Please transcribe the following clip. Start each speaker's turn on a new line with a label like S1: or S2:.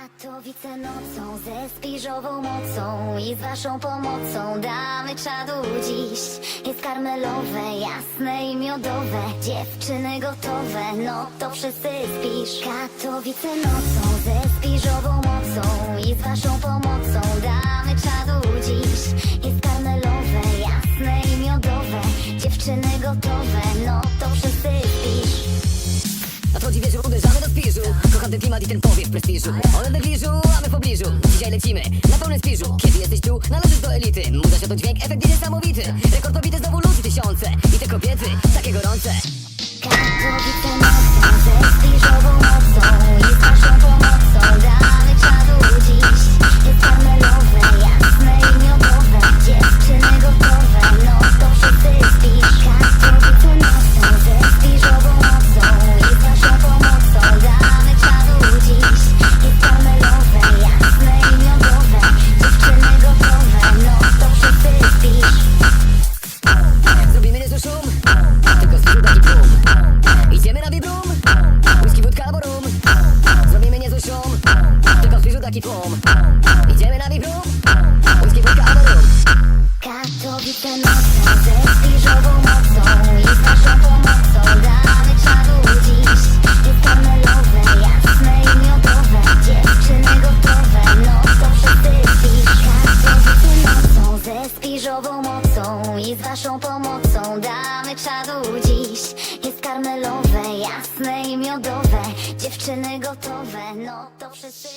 S1: Katowice nocą ze spiżową mocą i z waszą pomocą damy czadu dziś. Jest karmelowe, jasne i miodowe, dziewczyny gotowe, no to wszyscy spisz. Katowice nocą ze spiżową mocą i z waszą pomocą damy czadu dziś. Jest karmelowe, jasne i miodowe, dziewczyny gotowe, no to wszyscy
S2: ten klimat i ten powiew prestiżu. One w negliżu, a my w pobliżu. Dzisiaj lecimy na pełnym spiżu. Kiedy jesteś tu, należysz do elity. Muza się to dźwięk, efekt niesamowity. Rekord pobity znowu ludzi tysiące. I te kobiety, takie gorące.
S1: Katowice
S2: taki pum Idziemy na bibrum Whisky, wódka albo rum
S1: Katowice nocą ze spiżową mocą i z naszą pomocą damy czadu dziś. Jest karmelowe, jasne i miodowe, dziewczyny gotowe, no to wszyscy spisz. Katowice nocą ze spiżową mocą i z waszą pomocą damy czadu dziś. Jest karmelowe, jasne i miodowe, dziewczyny gotowe, no to wszyscy.